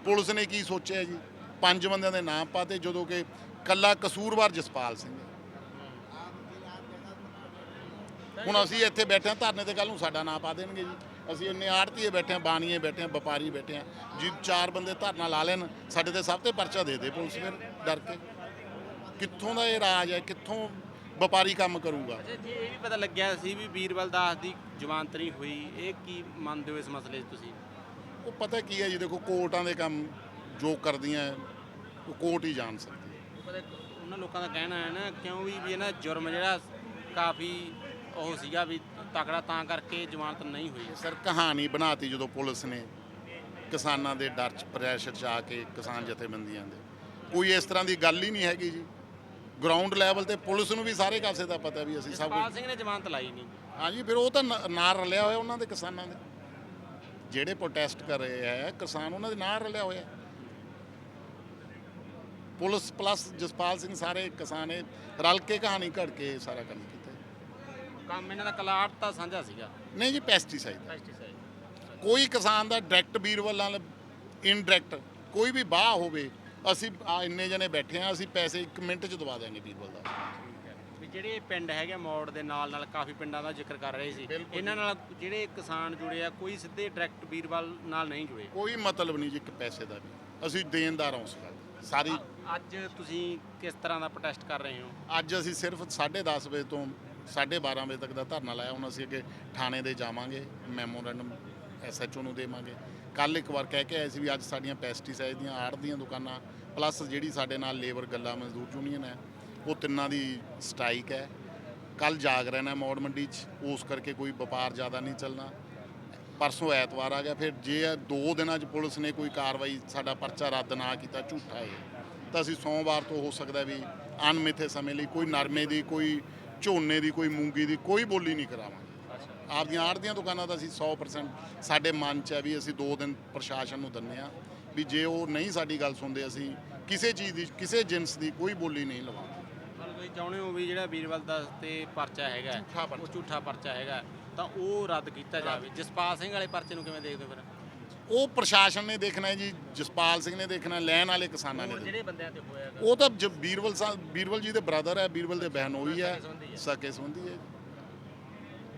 ਪੁਲਿਸ ਨੇ ਕੀ ਸੋਚਿਆ ਜੀ? ਪੰਜ ਬੰਦਿਆਂ ਦੇ ਨਾਮ ਪਾਤੇ, ਜਦੋਂ ਕਿ ਕੱਲਾ ਕਸੂਰਵਾਰ ਜਸਪਾਲ ਸਿੰਘ ਹੈ ਹੁਣ ਅਸੀਂ ਇੱਥੇ ਬੈਠੇ ਹਾਂ ਧਰਨੇ ਤੇ ਕੱਲ ਨੂੰ ਸਾਡਾ ਨਾਂ ਪਾ ਦੇਣਗੇ ਜੀ। ਅਸੀਂ ਇੰਨੇ ਆੜਤੀਏ ਬੈਠੇ ਹਾਂ ਬਾਣੀਏ ਬੈਠੇ ਹਾਂ ਵਪਾਰੀ ਬੈਠੇ ਹਾਂ। ਜੀ ਚਾਰ ਬੰਦੇ ਧਰਨਾ ਲਾ ਲੈਣ ਸਾਡੇ ਤੇ ਸਭ ਤੇ ਪਰਚਾ ਦੇ ਦੇ ਪੁਲਿਸ ਫਿਰ ਡਰ ਕੇ। ਕਿੱਥੋਂ ਦਾ ਇਹ ਰਾਜ ਹੈ ਕਿੱਥੋਂ ਵਪਾਰੀ ਕੰਮ ਕਰੂਗਾ? ਜੀ ਇਹ ਵੀ ਪਤਾ ਲੱਗਿਆ ਸੀ ਵੀ ਵੀਰਵਲ ਦਾਸ ਦੀ ਜਵਾਨਤ ਨਹੀਂ ਹੋਈ। ਇਹ ਕੀ ਮੰਨਦੇ ਹੋ ਇਸ ਮਸਲੇ 'ਚ ਤੁਸੀਂ? ਉਹ ਪਤਾ ਕੀ ਹੈ ਜੀ ਦੇਖੋ ਕੋਰਟਾਂ ਦੇ ਕੰਮ ਜੋ ਕਰਦੀਆਂ ਉਹ ਕੋਰਟ ਹੀ ਜਾਣ ਸਕਦੀ ਹੈ। ਪਤਾ ਉਹਨਾਂ ਲੋਕਾਂ ਦਾ ਕਹਿਣਾ ਹੈ ਨਾ ਕਿਉਂ ਵੀ ਵੀ ਇਹਨਾਂ ਜੁਰਮ ਜਿਹੜਾ ਕਾਫੀ ਉਹ ਸੀਗਾ ਵੀ ਤਕੜਾ ਤਾਂ ਕਰਕੇ ਜਵਾਨਤ ਨਹੀਂ ਹੋਈ। ਸਰ ਕਹਾਣੀ ਬਣਾਤੀ ਜਦੋਂ ਪੁਲਿਸ ਨੇ ਕਿਸਾਨਾਂ ਦੇ ਡਰ ਚ ਪ੍ਰੈਸ਼ਰ ਚ ਆ ਕੇ ਕਿਸਾਨ ਜਥੇਬੰਦੀਆਂ ਦੇ। ਕੋਈ ਇਸ ਤਰ੍ਹਾਂ ਦੀ ਗੱਲ ਹੀ ਨਹੀਂ ਹੈਗੀ ਜੀ। ਗਰਾਊਂਡ ਲੈਵਲ ਤੇ ਪੁਲਿਸ ਨੂੰ ਵੀ ਸਾਰੇ ਕਾਸੇ ਦਾ ਪਤਾ ਵੀ ਅਸੀਂ ਸਭ ਜਸਪਾਲ ਕੁਝ ਸਿੰਘ ਨੇ ਜਵਾਨਤ ਲਾਈ ਨਹੀਂ। ਹਾਂਜੀ ਫਿਰ ਉਹ ਤਾਂ ਨ- ਨਾਲ ਰਲਿਆ ਹੋਇਆ ਉਹਨਾਂ ਦੇ ਕਿਸਾਨਾਂ ਦੇ। ਜਿਹੜੇ ਪ੍ਰੋਟੈਸਟ ਕਰ ਰਹੇ ਹੈ ਕਿਸਾਨ ਉਹਨਾਂ ਦੇ ਨਾਲ ਰਲਿਆ ਹੋਇਆ। ਪੁਲਿਸ ਪਲੱਸ ਜਸਪਾਲ ਸਿੰਘ ਸਾਰੇ ਕਿਸਾਨ ਇਹ ਰਲ ਕੇ ਕਹਾਣੀ ਘੜ ਕੇ ਸਾਰਾ ਕੰਮ ਕੀਤਾ। ਕੰਮ ਇਹਨਾਂ ਦਾ ਕਲਾਟ ਤਾਂ ਸਾਂਝਾ ਸੀਗਾ। ਨਹੀਂ ਜੀ ਪੈਸਟੀਸਾਈਡ ਪੈਸਟੀਸਾਈਡ ਕੋਈ ਕਿਸਾਨ ਦਾ ਡਾਇਰੈਕਟ ਬੀਰਬਲ ਨਾਲ ਇਨਡਾਇਰੈਕਟ ਕੋਈ ਵੀ ਬਾਹ ਹੋਵੇ ਅਸੀਂ ਆ ਇੰਨੇ ਜਣੇ ਬੈਠੇ ਆ ਅਸੀਂ ਪੈਸੇ 1 ਮਿੰਟ ਚ ਦਵਾ ਦਿਆਂਗੇ ਬੀਰਬਲ ਦਾ। ਵੀ ਜਿਹੜੇ ਪਿੰਡ ਹੈਗੇ ਮੋੜ ਦੇ ਨਾਲ ਨਾਲ ਕਾਫੀ ਪਿੰਡਾਂ ਦਾ ਜ਼ਿਕਰ ਕਰ ਰਹੇ ਸੀ। ਬਿਲਕੁਲ ਇਹਨਾਂ ਨਾਲ ਜਿਹੜੇ ਕਿਸਾਨ ਜੁੜੇ ਆ ਕੋਈ ਸਿੱਧੇ ਡਾਇਰੈਕਟ ਵੀਰਵਾਲ ਨਾਲ ਨਹੀਂ ਜੁੜੇ। ਕੋਈ ਮਤਲਬ ਨਹੀਂ ਜੀ ਇੱਕ ਪੈਸੇ ਦਾ ਵੀ। ਅਸੀਂ ਦੇਣਦਾਰ ਹਾਂ ਉਸ ਗੱਲ ਦੇ। ਸਾਰੀ ਅੱਜ ਤੁਸੀਂ ਕਿਸ ਤਰ੍ਹਾਂ ਦਾ ਪ੍ਰੋਟੈਸਟ ਕਰ ਰਹੇ ਹੋ? ਅੱਜ ਅਸੀਂ ਸਿਰਫ 10:30 ਵਜੇ ਤੋਂ 12:30 ਵਜੇ ਤੱਕ ਦਾ ਧਰਨਾ ਲਾਇਆ। ਹੁਣ ਅਸੀਂ ਅੱਗੇ ਥਾਣੇ ਦੇ ਜਾਵਾਂਗੇ, ਮੈਮੋਰੈਂਡਮ ਐਸਐਚਓ ਨੂੰ ਦੇਵਾਂਗੇ। ਕੱਲ ਇੱਕ ਵਾਰ ਕਹਿ ਕੇ ਆਏ ਸੀ ਵੀ ਅੱਜ ਸਾਡੀਆਂ ਪੈਸਟੀਸਾਈਡ ਦੀਆਂ, ਆੜ ਦੀਆਂ ਦੁਕਾਨਾਂ ਪਲੱਸ ਜਿਹੜੀ ਸਾਡੇ ਨਾਲ ਲੇਬਰ ਗੱਲਾ ਮਜ਼ਦੂਰ ਯੂਨੀਅਨ ਹੈ, ਉਹ ਤਿੰਨਾਂ ਦੀ ਸਟ੍ਰਾਈਕ ਹੈ। ਕੱਲ ਜਾਗ ਰਹਿਣਾ ਮੌੜ ਮੰਡੀ 'ਚ, ਉਸ ਕਰਕੇ ਕੋਈ ਵਪਾਰ ਜ਼ਿਆਦਾ ਨਹੀਂ ਚੱਲਣਾ। ਪਰਸੋਂ ਐਤਵਾਰ ਆ ਗਿਆ, ਫਿਰ ਜੇ ਦੋ ਦਿਨਾਂ 'ਚ ਪੁਲਿਸ ਨੇ ਕੋਈ ਕਾਰਵਾਈ, ਸਾਡਾ ਪਰਚਾ ਰੱਦ ਨਾ ਕੀਤਾ, ਝੂਠਾ ਹੈ ਤਾਂ ਅਸੀਂ ਸੋਮਵਾਰ ਤੋਂ ਹੋ ਸਕਦਾ ਵੀ ਅਣਮਿੱਥੇ ਸਮੇਂ ਲਈ ਕੋਈ ਨਰਮੇ ਦੀ, ਕੋਈ ਝੋਨੇ ਦੀ ਕੋਈ ਮੂੰਗੀ ਦੀ ਕੋਈ ਬੋਲੀ ਨਹੀਂ ਕਰਾਵਾਂਗੇ। ਆਪਦੀਆਂ ਆੜ੍ਹਤੀਆਂ ਦੁਕਾਨਾਂ ਦਾ ਅਸੀਂ 100% ਸਾਡੇ ਮਨ 'ਚ ਹੈ ਵੀ ਅਸੀਂ 2 ਦਿਨ ਪ੍ਰਸ਼ਾਸਨ ਨੂੰ ਦਿੰਨੇ ਆ ਵੀ ਜੇ ਉਹ ਨਹੀਂ ਸਾਡੀ ਗੱਲ ਸੁਣਦੇ ਅਸੀਂ ਕਿਸੇ ਚੀਜ਼ ਦੀ ਕਿਸੇ ਜਿੰਸ ਦੀ ਕੋਈ ਬੋਲੀ ਨਹੀਂ ਲਵਾਂਗੇ। ਤੁਸੀਂ ਚਾਹੁੰਦੇ ਹੋ ਵੀ ਜਿਹੜਾ ਵੀਰਵਲ ਦਾ ਤੇ ਪਰਚਾ ਹੈਗਾ। ਉਹ ਝੂਠਾ ਪਰਚਾ ਹੈਗਾ ਤਾਂ ਉਹ ਰੱਦ ਕੀਤਾ ਜਾਵੇ। ਜਸਪਾਲ ਸਿੰਘ ਵਾਲੇ ਪਰਚੇ ਨੂੰ ਕਿਵੇਂ ਦੇਖਦੇ ਹੋ ਫਿਰ? ਉਹ ਪ੍ਰਸ਼ਾਸਨ ਨੇ ਦੇਖਣਾ ਹੈ ਜੀ ਜਸਪਾਲ ਸਿੰਘ ਨੇ ਦੇਖਣਾ ਹੈ, ਲੈਣ ਵਾਲੇ ਕਿਸਾਨਾਂ ਨੇ ਹੋਰ ਦੇਖਣਾ। ਜਿਹੜੇ ਬੰਦਿਆਂ ਤੇ ਹੋਇਆ ਹੈਗਾ। ਉਹ ਤਾਂ ਜ- ਬੀਰਬਲ ਸਾਹਿਬ ਬੀਰਬਲ ਜੀ ਦੇ ਬ੍ਰਦਰ ਹੈ ਬੀਰਬਲ ਦੇ ਬਹਿਨ ਹੋਈ ਹੈ। ਸਕੇ ਸੰਬੰਧੀ ਹੈ।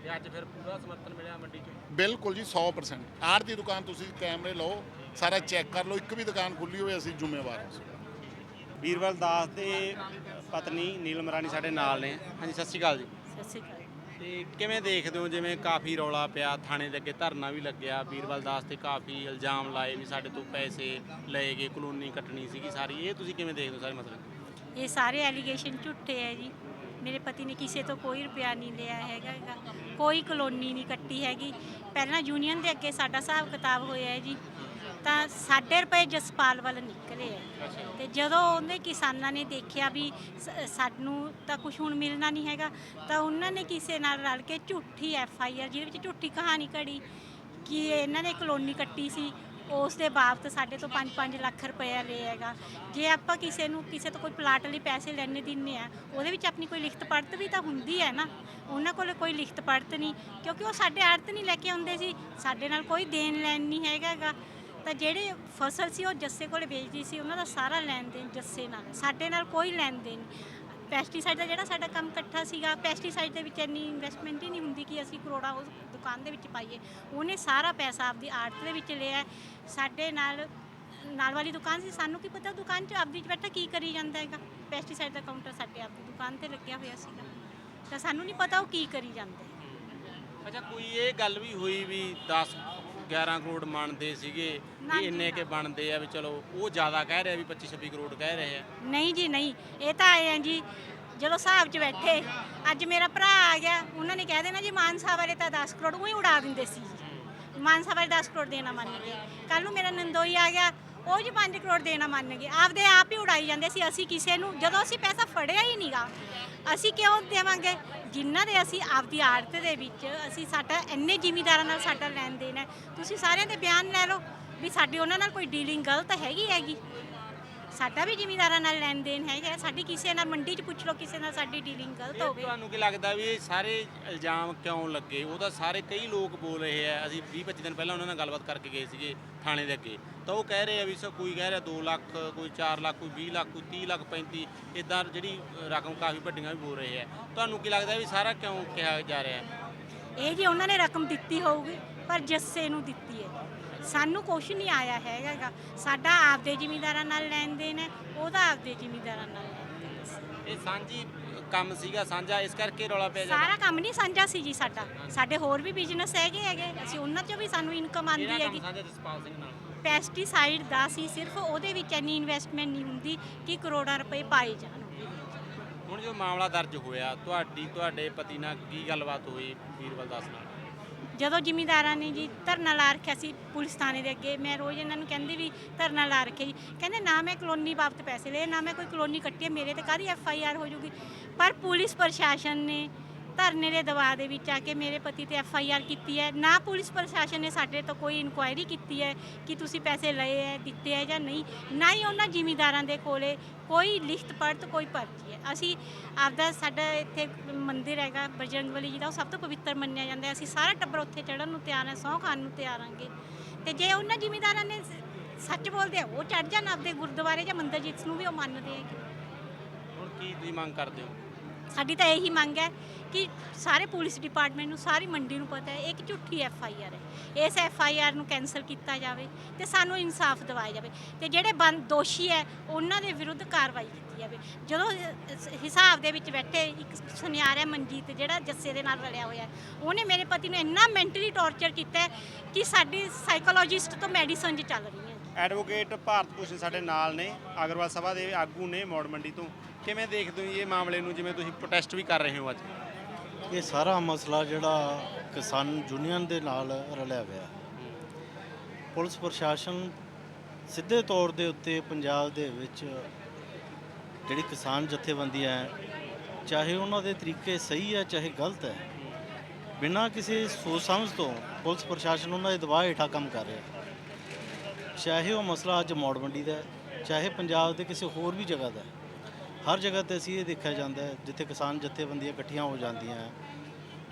ਤੇ ਅੱਜ ਫਿਰ ਪੂਰਾ ਸਮਰਥਨ ਮਿਲਿਆ ਮੰਡੀ 'ਚ? ਬਿਲਕੁਲ ਜੀ 100% ਆੜ ਦੀ ਦੁਕਾਨ ਤੁਸੀਂ ਕੈਮਰੇ ਲਓ ਸਾਰਾ ਚੈੱਕ ਕਰ ਲਓ ਇੱਕ ਵੀ ਦੁਕਾਨ ਖੁੱਲੀ ਹੋਵੇ ਅਸੀਂ ਜ਼ਿੰਮੇਵਾਰ ਹਾਂ। ਵੀਰਵਲ ਦਾਸ ਦੇ ਪਤਨੀ ਨੀਲਮ ਰਾਣੀ ਸਾਡੇ ਨਾਲ ਨੇ। ਹਾਂਜੀ ਸਤਿ ਸ਼੍ਰੀ ਅਕਾਲ ਜੀ। ਸਤਿ ਸ਼੍ਰੀ ਅਕਾਲ। ਤੇ ਕਿਵੇਂ ਦੇਖਦੇ ਹੋ? ਜਿਵੇਂ ਕਾਫੀ ਰੌਲਾ ਪਿਆ, ਥਾਣੇ ਦੇ ਅੱਗੇ ਧਰਨਾ ਵੀ ਲੱਗਿਆ। ਵੀਰਵਾਲ ਦਾਸ ਤੇ ਕਾਫੀ ਇਲਜ਼ਾਮ ਲਾਏ ਵੀ ਸਾਡੇ ਤੋਂ ਪੈਸੇ ਲਏ ਗਏ, ਕਲੋਨੀ ਕੱਟਣੀ ਸੀਗੀ ਸਾਰੀ। ਇਹ ਤੁਸੀਂ ਕਿਵੇਂ ਦੇਖਦੇ ਹੋ ਸਾਰੇ ਮਸਲੇ? ਇਹ ਸਾਰੇ ਐਲੀਗੇਸ਼ਨ ਝੂਠੇ ਹੈ ਜੀ। ਮੇਰੇ ਪਤੀ ਨੇ ਕਿਸੇ ਤੋਂ ਕੋਈ ਰੁਪਿਆ ਨਹੀਂ ਲਿਆ ਹੈਗਾ ਗਾ। ਕੋਈ ਕਲੋਨੀ ਨਹੀਂ ਕੱਟੀ ਹੈਗੀ। ਪਹਿਲਾਂ ਯੂਨੀਅਨ ਦੇ ਅੱਗੇ ਸਾਡਾ ਹਿਸਾਬ ਕਿਤਾਬ ਹੋਇਆ ਹੈ ਜੀ। ਤਾਂ ਸਾਡੇ ਰੁਪਏ ਜਸਪਾਲ ਵੱਲ ਨਿਕਲੇ ਹੈ ਤੇ ਜਦੋਂ ਉਹਨੇ ਕਿਸਾਨਾਂ ਨੇ ਦੇਖਿਆ ਵੀ ਸ- ਸਾਨੂੰ ਤਾਂ ਕੁਝ ਹੁਣ ਮਿਲਣਾ ਨਹੀਂ ਹੈਗਾ ਤਾਂ ਉਹਨਾਂ ਨੇ ਕਿਸੇ ਨਾਲ ਰਲ ਕੇ ਝੂਠੀ ਐਫ ਆਈ ਆਰ ਜਿਹਦੇ ਵਿੱਚ ਝੂਠੀ ਕਹਾਣੀ ਘੜੀ ਕਿ ਇਹਨਾਂ ਨੇ ਕਲੋਨੀ ਕੱਟੀ ਸੀ ਉਸ ਦੇ ਬਾਬਤ ਸਾਡੇ ਤੋਂ 5-5 ਲੱਖ ਰੁਪਇਆ ਲਿਆ ਹੈਗਾ। ਜੇ ਆਪਾਂ ਕਿਸੇ ਨੂੰ ਕਿਸੇ ਤੋਂ ਕੋਈ ਪਲਾਟ ਲਈ ਪੈਸੇ ਲੈਣੇ ਦਿੰਨੇ ਆ ਉਹਦੇ ਵਿੱਚ ਆਪਣੀ ਕੋਈ ਲਿਖਤ ਪੜਤ ਵੀ ਤਾਂ ਹੁੰਦੀ ਹੈ ਨਾ। ਉਹਨਾਂ ਕੋਲ ਕੋਈ ਲਿਖਤ ਪੜਤ ਨਹੀਂ ਕਿਉਂਕਿ ਉਹ ਸਾਡੇ ਆੜਤ ਨਹੀਂ ਲੈ ਕੇ ਆਉਂਦੇ ਸੀ। ਸਾਡੇ ਨਾਲ ਕੋਈ ਦੇਣ ਲੈਣ ਨਹੀਂ ਹੈਗਾ ਗਾ। ਤਾਂ ਜਿਹੜੇ ਫਸਲ ਸੀ ਉਹ ਜੱਸੇ ਕੋਲ ਵੇਚਦੀ ਸੀ, ਉਹਨਾਂ ਦਾ ਸਾਰਾ ਲੈਣ ਦੇਣ ਜੱਸੇ ਨਾਲ। ਸਾਡੇ ਨਾਲ ਕੋਈ ਲੈਣ ਦੇਣ ਪੈਸਟੀਸਾਈਡ ਦਾ ਜਿਹੜਾ ਸਾਡਾ ਕੰਮ ਇਕੱਠਾ ਸੀਗਾ, ਪੈਸਟੀਸਾਈਡ ਦੇ ਵਿੱਚ ਇੰਨੀ ਇਨਵੈਸਟਮੈਂਟ ਹੀ ਨਹੀਂ ਹੁੰਦੀ ਕਿ ਅਸੀਂ ਕਰੋੜਾਂ ਉਸ ਦੁਕਾਨ ਦੇ ਵਿੱਚ ਪਾਈਏ। ਉਹਨੇ ਸਾਰਾ ਪੈਸਾ ਆਪਦੀ ਆੜਤ ਦੇ ਵਿੱਚ ਲਿਆ। ਸਾਡੇ ਨਾਲ ਨਾਲ ਵਾਲੀ ਦੁਕਾਨ ਸੀ। ਸਾਨੂੰ ਕੀ ਪਤਾ ਦੁਕਾਨ 'ਚ ਆਪਦੀ 'ਚ ਬੈਠਾ ਕੀ ਕਰੀ ਜਾਂਦਾ ਹੈਗਾ। ਪੈਸਟੀਸਾਈਡ ਦਾ ਕਾਊਂਟਰ ਸਾਡੇ ਆਪਦੀ ਦੁਕਾਨ ਤੇ ਲੱਗਿਆ ਹੋਇਆ ਸੀਗਾ। ਤਾਂ ਸਾਨੂੰ ਨਹੀਂ ਪਤਾ ਉਹ ਕੀ ਕਰੀ ਜਾਂਦਾ। ਹੈ ਅੱਛਾ, ਕੋਈ ਇਹ ਗੱਲ ਵੀ ਹੋਈ ਵੀ 10 11 ਕਰੋੜ ਮੰਨਦੇ ਸੀਗੇ ਵੀ ਜੀ, ਇੰਨੇ। ਕੇ ਬਣਦੇ ਆ ਵੀ ਚਲੋ ਉਹ ਜ਼ਿਆਦਾ ਕਹਿ ਰਿਹਾ ਵੀ 25 26 ਕਰੋੜ ਕਹਿ ਰਹੇ ਆ। ਨਹੀਂ ਜੀ ਨਹੀਂ। ਇਹ ਤਾਂ ਆਏ ਆ ਜੀ ਜਦੋਂ ਹਿਸਾਬ 'ਚ ਬੈਠੇ ਅੱਜ ਮੇਰਾ ਭਰਾ ਆ ਗਿਆ ਉਹਨਾਂ ਨੇ ਕਹਿ ਦੇਣਾ ਜੀ ਮਾਨਸਾ ਵਾਲੇ ਤਾਂ 10 ਕਰੋੜ ਉਹੀ ਉਡਾ ਦਿੰਦੇ ਸੀ। ਮਾਨਸਾ ਵਾਲੇ 10 ਕਰੋੜ ਦੇਣਾ ਮੰਨ ਗਏ ਕੱਲ ਨੂੰ ਮੇਰਾ ਨੰਦੋਈ ਆ ਗਿਆ ਉਹ ਜੀ 5 ਕਰੋੜ ਦੇਣਾ ਮੰਨ ਗਏ ਆਪਦੇ ਆਪ ਹੀ ਉਡਾਈ ਜਾਂਦੇ ਸੀ ਅਸੀਂ ਕਿਸੇ ਨੂੰ। ਜਦੋਂ ਅਸੀਂ ਪੈਸਾ ਫੜਿਆ ਹੀ ਨਹੀਂਗਾ ਅਸੀਂ ਕਿਉਂ ਦੇਵਾਂਗੇ? ਜਿਨ੍ਹਾਂ ਦੇ ਅਸੀਂ ਆਪਦੀ ਆੜਤ ਦੇ ਵਿੱਚ ਅਸੀਂ ਸਾਡਾ ਇੰਨੇ ਜ਼ਿਮੀਦਾਰਾਂ ਨਾਲ ਸਾਡਾ ਲੈਣ ਦੇਣ ਹੈ। ਤੁਸੀਂ ਸਾਰਿਆਂ ਦੇ ਬਿਆਨ ਲੈ ਲਓ ਵੀ ਸਾਡੀ ਉਹਨਾਂ ਨਾਲ ਕੋਈ ਡੀਲਿੰਗ ਗਲਤ ਹੈਗੀ ਹੈਗੀ। ਸਾਡਾ ਵੀ ਜ਼ਿਮੀਦਾਰਾਂ ਨਾਲ ਲੈਣ ਦੇਣ ਹੈਗਾ ਸਾਡੀ ਕਿਸੇ ਨਾਲ ਮੰਡੀ 'ਚ ਪੁੱਛ ਲਓ ਕਿਸੇ ਨਾਲ ਸਾਡੀ ਡੀਲਿੰਗ ਗਲਤ ਹੋਵੇ। ਤੁਹਾਨੂੰ ਕੀ ਲੱਗਦਾ ਵੀ ਇਹ ਸਾਰੇ ਇਲਜ਼ਾਮ ਕਿਉਂ ਲੱਗੇ? ਉਹਦਾ ਸਾਰੇ ਕਈ ਲੋਕ ਬੋਲ ਰਹੇ ਆ। ਅਸੀਂ 20 25 ਦਿਨ ਪਹਿਲਾਂ ਉਹਨਾਂ ਨਾਲ ਗੱਲਬਾਤ ਕਰਕੇ ਗਏ ਸੀਗੇ ਥਾਣੇ ਦੇ ਅੱਗੇ। ਤਾਂ ਉਹ ਕਹਿ ਰਹੇ ਆ ਵੀ ਸੋ ਕੋਈ ਕਹਿ ਰਿਹਾ 2 ਲੱਖ ਕੋਈ 4 ਲੱਖ ਕੋਈ 20 ਲੱਖ ਕੋਈ 30 ਲੱਖ 35 ਇਦਾਂ ਜਿਹੜੀ ਰਕਮ ਕਾਫੀ ਵੱਡੀਆਂ ਵੀ ਬੋਲ ਰਹੇ ਆ। ਤੁਹਾਨੂੰ ਕੀ ਲੱਗਦਾ ਵੀ ਸਾਰਾ ਕਿਉਂ ਕਿਹਾ ਜਾ ਰਿਹਾ? ਇਹ ਜੀ ਉਹਨਾਂ ਨੇ ਰਕਮ ਦਿੱਤੀ ਹੋਊਗੀ ਪਰ ਜੱਸੇ ਨੂੰ ਦਿੱਤੀ ਹੈ। ਸਾਨੂੰ ਕੁਛ ਨਹੀਂ ਆਇਆ ਹੈਗਾ। ਗਾ। ਸਾਡਾ ਆਪਦੇ ਜ਼ਿਮੀਦਾਰਾਂ ਨਾਲ ਲੈਣ ਦੇਣ ਹੈ ਉਹਦਾ ਆਪਦੇ ਜ਼ਿਮੀਦਾਰਾਂ ਨਾਲ ਲੈਣ ਦੇਣ ਹੈ। ਇਹ ਸਾਂਝੀ ਕੰਮ ਸੀਗਾ ਸਾਂਝਾ ਇਸ ਕਰਕੇ ਰੌਲਾ ਪਿਆ ਜਾਂਦਾ ਸਾਰਾ ਕੰਮ ਨਹੀਂ ਸਾਂਝਾ ਸੀ ਜੀ ਸਾਡਾ। ਸਾਡੇ ਹੋਰ ਵੀ ਬਿਜ਼ਨਸ ਹੈਗੇ ਹੈਗੇ ਅਸੀਂ ਉਹਨਾਂ 'ਚੋਂ ਵੀ ਸਾਨੂੰ ਇਨਕਮ ਆਉਂਦੀ ਕੰਮ ਹੈਗੀ। ਸਾਂਝਾ ਜਸਪਾਲ ਸਿੰਘ ਨਾਲ। ਪੈਸਟੀਸਾਈਡ ਦਾ ਸੀ ਸਿਰਫ ਉਹਦੇ ਵਿੱਚ ਇੰਨੀ ਇਨਵੈਸਟਮੈਂਟ ਨਹੀਂ ਹੁੰਦੀ ਕਿ ਕਰੋੜਾਂ ਰੁਪਏ ਪਾਏ ਜਾਣ। ਹੁਣ ਜੋ ਮਾਮਲਾ ਦਰਜ ਹੋਇਆ ਤੁਹਾਡੀ ਤੁਹਾਡੇ ਪਤੀ ਨਾਲ ਕੀ ਗੱਲਬਾਤ ਹੋਈ? ਵੀਰਬਲ ਦਾਸ ਨਾਲ। ਜਦੋਂ ਜ਼ਿਮੀਂਦਾਰਾਂ ਨੇ ਜੀ ਧਰਨਾ ਲਾ ਰੱਖਿਆ ਸੀ ਪੁਲਿਸ ਥਾਣੇ ਦੇ ਅੱਗੇ, ਮੈਂ ਰੋਜ਼ ਇਹਨਾਂ ਨੂੰ ਕਹਿੰਦੀ ਵੀ ਧਰਨਾ ਲਾ ਰੱਖਿਆ ਜੀ। ਕਹਿੰਦੇ ਨਾ ਮੈਂ ਕਲੋਨੀ ਬਾਬਤ ਪੈਸੇ ਲਏ, ਨਾ ਮੈਂ ਕੋਈ ਕਲੋਨੀ ਕੱਟੀ ਹੈ ਮੇਰੇ ਤੇ ਕਾਹਦੀ ਐਫ ਆਈ ਆਰ ਹੋ ਜੂਗੀ ਪਰ ਪੁਲਿਸ ਪ੍ਰਸ਼ਾਸਨ ਨੇ ਧਰਨੇ ਦੇ ਦਬਾਅ ਦੇ ਵਿੱਚ ਆ ਕੇ ਮੇਰੇ ਪਤੀ ਤੇ ਐਫ ਆਈ ਆਰ ਕੀਤੀ ਹੈ। ਨਾ ਪੁਲਿਸ ਪ੍ਰਸ਼ਾਸਨ ਨੇ ਸਾਡੇ ਤੋਂ ਕੋਈ ਇਨਕੁਆਇਰੀ ਕੀਤੀ ਹੈ ਕਿ ਤੁਸੀਂ ਪੈਸੇ ਲਏ ਹੈ, ਦਿੱਤੇ ਹੈ ਜਾਂ ਨਹੀਂ। ਨਾ ਹੀ ਉਹਨਾਂ ਜ਼ਿਮੀਂਦਾਰਾਂ ਦੇ ਕੋਲੇ ਕੋਈ ਲਿਖਤ ਪੜਤ, ਕੋਈ ਪਰਚੀ ਹੈ। ਅਸੀਂ ਆਪਦਾ ਸਾਡਾ ਇੱਥੇ ਮੰਦਿਰ ਹੈਗਾ ਬਜਰੰਗਬਲੀ ਜੀ ਦਾ, ਉਹ ਸਭ ਤੋਂ ਪਵਿੱਤਰ ਮੰਨਿਆ ਜਾਂਦਾ ਹੈ। ਅਸੀਂ ਸਾਰਾ ਟੱਬਰ ਉੱਥੇ ਚੜਨ ਨੂੰ ਤਿਆਰ ਹੈ, ਸਹੁੰ ਖਾਣ ਨੂੰ ਤਿਆਰ ਆਂਗੇ ਤੇ ਜੇ ਉਹਨਾਂ ਜ਼ਿਮੀਂਦਾਰਾਂ ਨੇ ਸੱਚ ਬੋਲਦੇ ਆ, ਉਹ ਚੜ ਜਾਣ ਆਪਦੇ ਗੁਰਦੁਆਰੇ ਜਾਂ ਮੰਦਿਰ ਜਿਸ ਨੂੰ ਵੀ ਉਹ ਮੰਨਦੇ ਆ ਹੁਣ ਕੀ ਤੁਸੀਂ ਮੰਗ ਕਰਦੇ ਹੋ? ਸਾਡੀ ਤਾਂ ਇਹੀ ਮੰਗ ਹੈ ਕਿ ਸਾਰੇ ਪੁਲਿਸ ਡਿਪਾਰਟਮੈਂਟ ਨੂੰ, ਸਾਰੀ ਮੰਡੀ ਨੂੰ ਪਤਾ ਹੈ ਇਹ ਇੱਕ ਝੂਠੀ ਐਫ ਆਈ ਆਰ ਹੈ। ਇਸ ਐਫ ਆਈ ਆਰ ਨੂੰ ਕੈਨਸਲ ਕੀਤਾ ਜਾਵੇ ਤੇ ਸਾਨੂੰ ਇਨਸਾਫ ਦਿਵਾਇਆ ਜਾਵੇ ਤੇ ਜਿਹੜੇ ਬੰਦ ਦੋਸ਼ੀ ਹੈ, ਉਹਨਾਂ ਦੇ ਵਿਰੁੱਧ ਕਾਰਵਾਈ ਕੀਤੀ ਜਾਵੇ। ਜਦੋਂ ਹਿਸਾਬ ਦੇ ਵਿੱਚ ਬੈਠੇ ਇੱਕ ਸੁਨਿਆਰ ਹੈ ਮਨਜੀਤ ਜਿਹੜਾ ਜੱਸੇ ਦੇ ਨਾਲ ਰਲਿਆ ਹੋਇਆ ਉਹਨੇ ਮੇਰੇ ਪਤੀ ਨੂੰ ਇੰਨਾ ਮੈਂਟਲੀ ਟੌਰਚਰ ਕੀਤਾ ਕਿ ਸਾਡੀ ਸਾਈਕੋਲੋਜਿਸਟ ਤੋਂ ਮੈਡੀਸਨ ਜੀ ਚੱਲ ਰਹੀ ਹੈ। ਐਡਵੋਕੇਟ ਭਾਰਤ ਭੂਸ਼ਣ ਸਾਡੇ ਨਾਲ ਨੇ, ਅਗਰਵਾਲ ਸਭਾ ਦੇ ਆਗੂ ਨੇ ਮੌੜ ਮੰਡੀ ਤੋਂ। ਕਿਵੇਂ ਦੇਖਦੇ ਹੋ ਇਹ ਮਾਮਲੇ ਨੂੰ, ਜਿਵੇਂ ਤੁਸੀਂ ਪ੍ਰੋਟੈਸਟ ਵੀ ਕਰ ਰਹੇ ਹੋ ਅੱਜ? ਇਹ ਸਾਰਾ ਮਸਲਾ ਜਿਹੜਾ ਕਿਸਾਨ ਯੂਨੀਅਨ ਦੇ ਨਾਲ ਰਲਿਆ ਹੋਇਆ। ਪੁਲਿਸ ਪ੍ਰਸ਼ਾਸਨ ਸਿੱਧੇ ਤੌਰ ਦੇ ਉੱਤੇ ਪੰਜਾਬ ਦੇ ਵਿੱਚ ਜਿਹੜੀ ਕਿਸਾਨ ਜਥੇਬੰਦੀਆਂ ਹੈ, ਚਾਹੇ ਉਹਨਾਂ ਦੇ ਤਰੀਕੇ ਸਹੀ ਹੈ, ਚਾਹੇ ਗਲਤ ਹੈ, ਬਿਨਾਂ ਕਿਸੇ ਸੋਚ ਸਮਝ ਤੋਂ ਪੁਲਿਸ ਪ੍ਰਸ਼ਾਸਨ ਉਹਨਾਂ ਦੇ ਦਬਾਅ ਹੇਠਾਂ ਕੰਮ ਕਰ ਰਿਹਾ। ਚਾਹੇ ਉਹ ਮਸਲਾ ਅੱਜ ਮੌੜ ਮੰਡੀ ਦਾ ਹੈ ਚਾਹੇ ਪੰਜਾਬ ਦੇ ਕਿਸੇ ਹੋਰ ਵੀ ਜਗ੍ਹਾ ਦਾ ਹੈ। ਹਰ ਜਗ੍ਹਾ ਤੇ ਅਸੀਂ ਇਹ ਦੇਖਿਆ ਜਾਂਦਾ ਹੈ ਜਿੱਥੇ ਕਿਸਾਨ ਜਥੇਬੰਦੀਆਂ ਇਕੱਠੀਆਂ ਹੋ ਜਾਂਦੀਆਂ ਹੈ,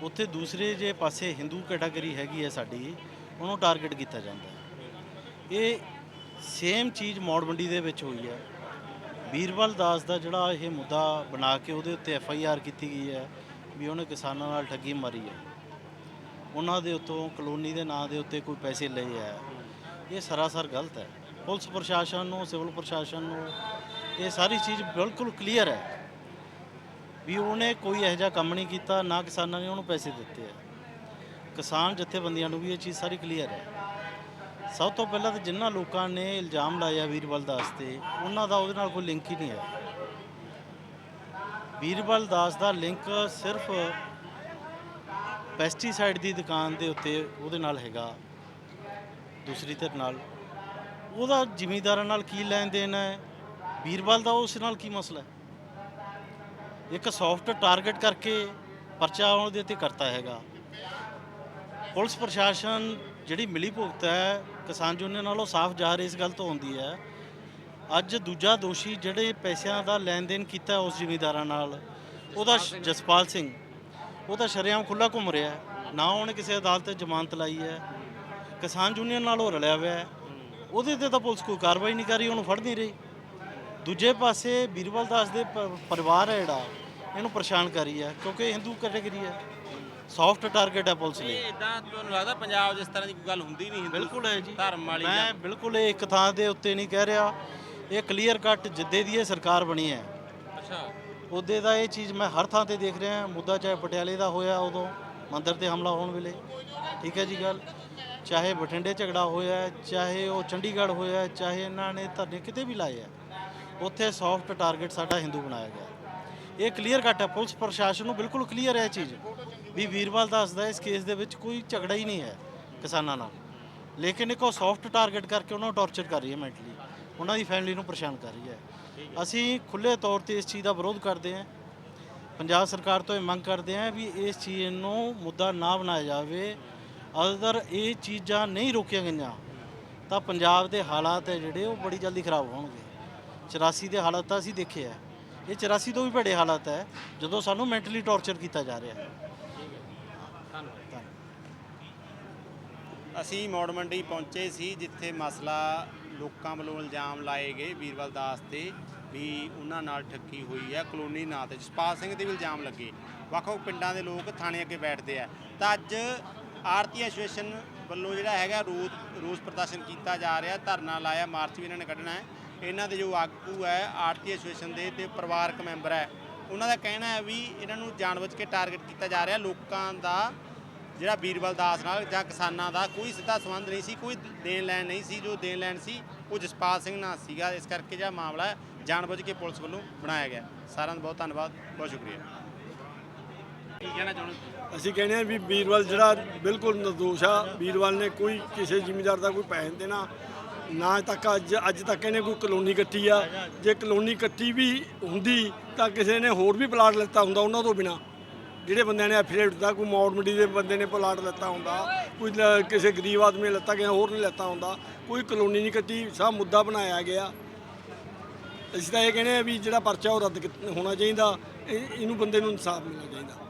ਉੱਥੇ ਦੂਸਰੇ ਜੇ ਪਾਸੇ ਹਿੰਦੂ ਕੈਟਾਗਰੀ ਹੈਗੀ ਹੈ ਸਾਡੀ ਉਹਨੂੰ ਟਾਰਗੇਟ ਕੀਤਾ ਜਾਂਦਾ ਹੈ ਇਹ ਸੇਮ ਚੀਜ਼ ਮੌੜ ਮੰਡੀ ਦੇ ਵਿੱਚ ਹੋਈ ਹੈ ਵੀਰਬਲ ਦਾਸ ਦਾ ਜਿਹੜਾ ਇਹ ਮੁੱਦਾ ਬਣਾ ਕੇ ਉਹਦੇ ਉੱਤੇ ਐਫ ਆਈ ਆਰ ਕੀਤੀ ਗਈ ਹੈ ਵੀ ਉਹਨੇ ਕਿਸਾਨਾਂ ਨਾਲ ਠੱਗੀ ਮਾਰੀ ਹੈ ਉਹਨਾਂ ਦੇ ਉੱਤੋਂ ਕਲੋਨੀ ਦੇ ਨਾਂ ਦੇ ਉੱਤੇ ਕੋਈ ਪੈਸੇ ਲਏ ਹੈ ਇਹ ਸਰਾਸਰ ਗਲਤ ਹੈ। ਪੁਲਿਸ ਪ੍ਰਸ਼ਾਸਨ ਨੂੰ, ਸਿਵਲ ਪ੍ਰਸ਼ਾਸਨ ਨੂੰ ਇਹ ਸਾਰੀ ਚੀਜ਼ ਬਿਲਕੁਲ ਕਲੀਅਰ ਹੈ ਵੀ ਉਹਨੇ ਕੋਈ ਇਹੋ ਜਿਹਾ ਕੰਮ ਨਹੀਂ ਕੀਤਾ, ਨਾ ਕਿਸਾਨਾਂ ਨੇ ਉਹਨੂੰ ਪੈਸੇ ਦਿੱਤੇ ਹੈ ਕਿਸਾਨ ਜਥੇਬੰਦੀਆਂ ਨੂੰ ਵੀ ਇਹ ਚੀਜ਼ ਸਾਰੀ ਕਲੀਅਰ ਹੈ। ਸਭ ਤੋਂ ਪਹਿਲਾਂ ਤਾਂ ਜਿਨ੍ਹਾਂ ਲੋਕਾਂ ਨੇ ਇਲਜ਼ਾਮ ਲਾਇਆ ਵੀਰਬਲ ਦਾਸ ਤੇ, ਉਹਨਾਂ ਦਾ ਉਹਦੇ ਨਾਲ ਕੋਈ ਲਿੰਕ ਹੀ ਨਹੀਂ ਹੈ। ਵੀਰਬਲ ਦਾਸ ਦਾ ਲਿੰਕ ਸਿਰਫ ਪੈਸਟੀਸਾਈਡ ਦੀ ਦੁਕਾਨ ਦੇ ਉੱਤੇ ਉਹਦੇ ਨਾਲ ਹੈਗਾ। ਦੂਸਰੀ ਧਿਰ ਨਾਲ। ਉਹਦਾ ਜ਼ਿਮੀਂਦਾਰਾਂ ਨਾਲ ਕੀ ਲੈਣ ਦੇਣ ਹੈ? ਵੀਰਬਲ ਦਾ ਉਸ ਨਾਲ ਕੀ ਮਸਲਾ ਹੈ? ਇੱਕ ਸੌਫਟ ਟਾਰਗੇਟ ਕਰਕੇ ਪਰਚਾ ਉਹਦੇ ਤੇ ਕਰਤਾ ਹੈਗਾ। ਪੁਲਿਸ ਪ੍ਰਸ਼ਾਸਨ ਜਿਹੜੀ ਮਿਲੀ ਭੁਗਤ ਹੈ, ਕਿਸਾਨ ਯੂਨੀਅਨ ਨਾਲੋਂ ਸਾਫ਼ ਜ਼ਾਹਰ ਇਸ ਗੱਲ ਤੋਂ ਹੁੰਦੀ ਹੈ, ਅੱਜ ਦੂਜਾ ਦੋਸ਼ੀ ਜਿਹੜੇ ਪੈਸਿਆਂ ਦਾ ਲੈਣ ਦੇਣ ਕੀਤਾ ਉਸ ਜ਼ਿਮੀਂਦਾਰਾਂ ਨਾਲ, ਉਹਦਾ ਜਸਪਾਲ ਸਿੰਘ। ਉਹ ਤਾਂ ਸ਼ਰੇਆਮ ਖੁੱਲਾ ਘੁੰਮ ਰਿਹਾ ਨਾ ਉਹਨੇ ਕਿਸੇ ਅਦਾਲਤ 'ਤੇ ਜ਼ਮਾਨਤ ਲਾਈ ਹੈ ਕਿਸਾਨ ਯੂਨੀਅਨ ਨਾਲ ਉਹ ਰਲਿਆ ਹੋਇਆ ਹੈ। ਉਹਦੇ ਤੇ ਤਾਂ ਪੁਲਿਸ ਕੋਈ ਕਾਰਵਾਈ ਨਹੀਂ ਕਰ ਰਹੀ ਉਹਨੂੰ ਫੜ ਨਹੀਂ ਰਹੀ। ਦੂਜੇ ਪਾਸੇ ਬੀਰਬਲ ਦਾਸ ਦੇ ਪ- ਪਰਿਵਾਰ ਹੈ ਜਿਹੜਾ ਇਹਨੂੰ ਪਰੇਸ਼ਾਨ ਕਰ ਰਹੀ ਹੈ ਕਿਉਂਕਿ ਇਹ ਹਿੰਦੂ ਕੈਟਾਗਰੀ ਹੈ। ਸੌਫਟ ਟਾਰਗੇਟ ਹੈ ਪੁਲਿਸ ਲਈ। ਇਹ ਇਦਾਂ ਤੁਹਾਨੂੰ ਲੱਗਦਾ ਪੰਜਾਬ ਇਸ ਤਰ੍ਹਾਂ ਦੀ ਕੋਈ ਗੱਲ ਹੁੰਦੀ ਨਹੀਂ ਹਿੰਦੂ ਬਿਲਕੁਲ ਹੈ ਜੀ। ਧਰਮ ਵਾਲੀ ਮੈਂ ਬਿਲਕੁਲ ਇਹ ਇੱਕ ਥਾਂ ਦੇ ਉੱਤੇ ਨਹੀਂ ਕਹਿ ਰਿਹਾ। ਇਹ ਕਲੀਅਰ ਕੱਟ ਜਿੱਦੇ ਦੀ ਇਹ ਸਰਕਾਰ ਬਣੀ ਹੈ। ਅੱਛਾ। ਉਹਦੇ ਦਾ ਇਹ ਚੀਜ਼ ਮੈਂ ਹਰ ਥਾਂ ਤੇ ਦੇਖ ਰਿਹਾ ਮੁੱਦਾ ਚਾਹੇ ਪਟਿਆਲੇ ਦਾ ਹੋਇਆ ਉਦੋਂ ਮੰਦਰ ਤੇ ਹਮਲਾ ਹੋਣ ਵੇਲੇ। ਠੀਕ ਹੈ ਜੀ ਗੱਲ। ਚਾਹੇ ਬਠਿੰਡੇ ਝਗੜਾ ਹੋਇਆ ਚਾਹੇ ਉਹ ਚੰਡੀਗੜ੍ਹ ਹੋਇਆ ਚਾਹੇ ਇਹਨਾਂ ਨੇ ਧਰਨੇ ਕਿਤੇ ਵੀ ਲਾਏ ਆ ਉੱਥੇ ਸੌਫਟ ਟਾਰਗੇਟ ਸਾਡਾ ਹਿੰਦੂ ਬਣਾਇਆ ਗਿਆ ਇਹ ਕਲੀਅਰ ਕੱਟ ਹੈ, ਪੁਲਿਸ ਪ੍ਰਸ਼ਾਸਨ ਨੂੰ ਬਿਲਕੁਲ ਕਲੀਅਰ ਹੈ ਇਹ ਚੀਜ਼ ਵੀ ਵੀਰਵਾਲ ਦੱਸਦਾ ਇਸ ਕੇਸ ਦੇ ਵਿੱਚ ਕੋਈ ਝਗੜਾ ਹੀ ਨਹੀਂ ਹੈ ਕਿਸਾਨਾਂ ਨਾਲ। ਲੇਕਿਨ ਇੱਕ ਉਹ ਸੌਫਟ ਟਾਰਗੇਟ ਕਰਕੇ ਉਹਨਾਂ ਨੂੰ ਟੌਰਚਰ ਕਰ ਰਹੀ ਹੈ ਮੈਂਟਲੀ ਉਹਨਾਂ ਦੀ ਫੈਮਿਲੀ ਨੂੰ ਪਰੇਸ਼ਾਨ ਕਰ ਰਹੀ ਹੈ। ਅਸੀਂ ਖੁੱਲੇ ਤੌਰ ਤੇ ਇਸ ਚੀਜ਼ ਦਾ ਵਿਰੋਧ ਕਰਦੇ ਹਾਂ। ਪੰਜਾਬ ਸਰਕਾਰ ਤੋਂ ਇਹ ਮੰਗ ਕਰਦੇ ਹਾਂ ਵੀ ਇਸ ਚੀਜ਼ ਨੂੰ ਮੁੱਦਾ ਨਾ ਬਣਾਇਆ ਜਾਵੇ ਅਗਰ ਇਹ ਚੀਜ਼ਾਂ ਨਹੀਂ ਰੋਕੀਆਂ ਗਈਆਂ, ਤਾਂ ਪੰਜਾਬ ਦੇ ਹਾਲਾਤ ਹੈ ਜਿਹੜੇ, ਉਹ ਬੜੀ ਜਲਦੀ ਖਰਾਬ ਹੋਣਗੇ। 84 ਦੇ ਹਾਲਾਤ ਤਾਂ ਅਸੀਂ ਦੇਖੇ ਆ ਇਹ 84 ਤੋਂ ਵੀ ਭੜੇ ਹਾਲਾਤ ਹੈ, ਜਦੋਂ ਸਾਨੂੰ ਮੈਂਟਲੀ ਟੌਰਚਰ ਕੀਤਾ ਜਾ ਰਿਹਾ ਹੈ। ਅਸੀਂ ਮੌੜ ਮੰਡੀ ਪਹੁੰਚੇ ਸੀ, ਜਿੱਥੇ ਮਸਲਾ ਲੋਕਾਂ ਵੱਲੋਂ ਇਲਜ਼ਾਮ ਲਾਏ ਗਏ ਵੀਰਵਲ ਦਾਸ ਤੇ ਵੀ ਉਹਨਾਂ ਨਾਲ ਠੱਕੀ ਹੋਈ ਹੈ। ਕਲੋਨੀ ਨਾਂ ਤੇ ਜਸਪਾਲ ਸਿੰਘ ਦੇ ਵੀ ਇਲਜ਼ਾਮ ਲੱਗੇ। ਵੱਖ-ਵੱਖ ਪਿੰਡਾਂ ਦੇ ਲੋਕ ਥਾਣੇ ਅੱਗੇ ਬੈਠਦੇ ਆ। ਤਾਂ ਅੱਜ ਆਰਤੀ ਐਸੋਸੀਏਸ਼ਨ ਵੱਲੋਂ ਜਿਹੜਾ ਹੈਗਾ ਰੋਸ ਰੋਸ ਪ੍ਰਦਰਸ਼ਨ ਕੀਤਾ ਜਾ ਰਿਹਾ, ਧਰਨਾ ਲਾਇਆ, ਮਾਰਚ ਵੀ ਇਹਨਾਂ ਨੇ ਕੱਢਣਾ ਹੈ। ਇਹਨਾਂ ਦੇ ਜੋ ਆਗੂ ਹੈ, ਆਰਤੀ ਐਸੋਸੀਏਸ਼ਨ ਦੇ ਤੇ ਪਰਿਵਾਰਕ ਮੈਂਬਰ ਹੈ। ਉਹਨਾਂ ਦਾ ਕਹਿਣਾ ਹੈ ਵੀ ਇਹਨਾਂ ਨੂੰ ਜਾਣਬੁੱਝ ਕੇ ਟਾਰਗੇਟ ਕੀਤਾ ਜਾ ਰਿਹਾ, ਲੋਕਾਂ ਦਾ ਜਿਹੜਾ ਬੀਰਬਲ ਦਾਸ ਨਾਲ ਜਾਂ ਕਿਸਾਨਾਂ ਦਾ ਕੋਈ ਸਿੱਧਾ ਸੰਬੰਧ ਨਹੀਂ ਸੀ, ਕੋਈ ਦੇਣ ਲੈਣ ਨਹੀਂ ਸੀ, ਜੋ ਦੇਣ ਲੈਣ ਸੀ, ਉਹ ਜਸਪਾਲ ਸਿੰਘ ਨਾਲ ਸੀਗਾ। ਇਸ ਕਰਕੇ ਜਿਹੜਾ ਮਾਮਲਾ ਹੈ, ਜਾਣਬੁੱਝ ਕੇ ਪੁਲਿਸ ਵੱਲੋਂ ਬਣਾਇਆ ਗਿਆ। ਸਾਰਿਆਂ ਦਾ ਬਹੁਤ ਧੰਨਵਾਦ, ਬਹੁਤ ਸ਼ੁਕਰੀਆ। ਕੀ ਕਹਿਣਾ ਚਾਹੁੰਦੇ ਅਸੀਂ ਕਹਿੰਦੇ ਆ ਵੀ ਵੀਰਵਾਲ ਜਿਹੜਾ ਬਿਲਕੁਲ ਨਿਰਦੋਸ਼ ਆ। ਵੀਰਵਾਲ ਨੇ ਕੋਈ ਕਿਸੇ ਜ਼ਿਮੀਂਦਾਰ ਦਾ ਕੋਈ ਪੈਸੇ ਦੇਣਾ। ਨਾ ਤੱਕ ਅੱਜ ਅੱਜ ਤੱਕ ਇਹਨੇ ਕੋਈ ਕਲੋਨੀ ਕੱਟੀ ਆ। ਜੇ ਕਲੋਨੀ ਕੱਟੀ ਵੀ ਹੁੰਦੀ ਤਾਂ ਕਿਸੇ ਨੇ ਹੋਰ ਵੀ ਪਲਾਟ ਲੈਤਾ ਹੁੰਦਾ ਉਹਨਾਂ ਤੋਂ ਬਿਨਾ। ਜਿਹੜੇ ਬੰਦਿਆਂ ਨੇ ਐਫੀਲੇਟ ਦਿੱਤਾ, ਕੋਈ ਮੌੜ ਮੰਡੀ ਦੇ ਬੰਦੇ ਨੇ ਪਲਾਟ ਲੈਤਾ ਹੁੰਦਾ। ਕੋਈ ਲ- ਕਿਸੇ ਗਰੀਬ ਆਦਮੀ ਨੇ ਲੈਤਾ ਗਿਆ ਹੋਰ ਨਹੀਂ ਲੈਤਾ ਹੁੰਦਾ। ਕੋਈ ਕਲੋਨੀ ਨਹੀਂ ਕੱਟੀ, ਸਭ ਮੁੱਦਾ ਬਣਾਇਆ ਗਿਆ। ਅਸੀਂ ਤਾਂ ਇਹ ਕਹਿੰਦੇ ਆ ਵੀ ਜਿਹੜਾ ਪਰਚਾ ਉਹ ਰੱਦ ਕੀਤ- ਹੋਣਾ ਚਾਹੀਦਾ। ਇਹ- ਇਹਨੂੰ ਬੰਦੇ ਨੂੰ ਇਨਸਾਫ ਮਿਲਣਾ ਚਾਹੀਦਾ।